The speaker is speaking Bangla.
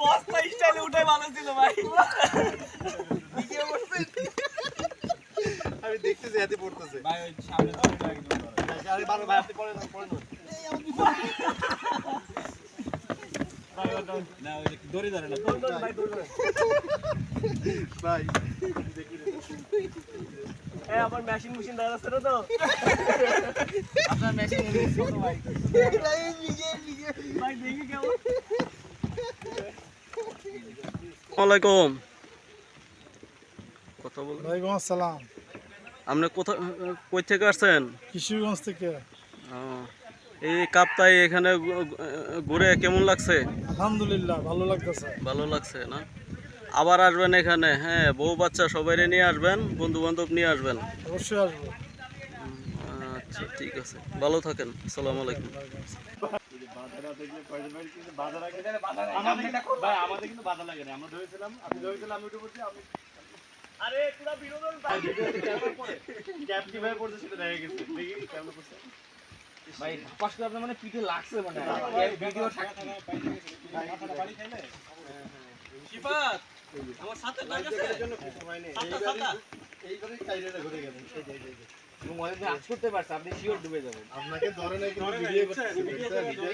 বস্তা স্টাইলে উঠে ভালো ছিল ভাই আমি দেখতেছি হাতে পড়তেছে। ভাই ওই সামনে আরে বারো ভাই পড়েন পড়েন না ওই দড়ি ধরে না ভাই দড়ি ধরে আমার মেশিন মেশিন দেখা যাচ্ছে তো? আপনার মেশিন ছোট ভাই। ভাই দেখি কেমন। ওয়ালাইকুম। কথা বল ওয়ালাইকুম আসসালাম। আপনি কোথা কই থেকে আসছেন? কিশোরগঞ্জ থেকে। ও, এই কাপ্তাই এখানে ঘুরে কেমন লাগছে? আলহামদুলিল্লাহ ভালো লাগতেছে। ভালো লাগছে না? আবার আসবেন এখানে হ্যাঁ বউ বাচ্চা সবাই নিয়ে আসবেন বন্ধু বান্ধব নিয়ে আসবেন। অবশ্যই আসব। আচ্ছা ঠিক আছে ভালো থাকেন আসসালামু আলাইকুম। আমাদের কিন্তু বাধা লাগে না আমরা ধরেছিলাম আপনি ধরেছিলাম আমি উঠে পড়ছি আরে পুরো বিনোদন ক্যাপ কীভাবে পড়ছে সেটা দেখা গেছে দেখি কেমন পড়ছে ভাই পাশ করে মানে পিঠে লাগছে মানে ভিডিও শিফাত আমার সাথে আছে। এইবারে ঘুরে গেল যে। আজ করতে পারছে আপনি শিওর ডুবে যাবেন। আপনাকে ধরে নাই কিন্তু ভিডিও করতে ভিডিও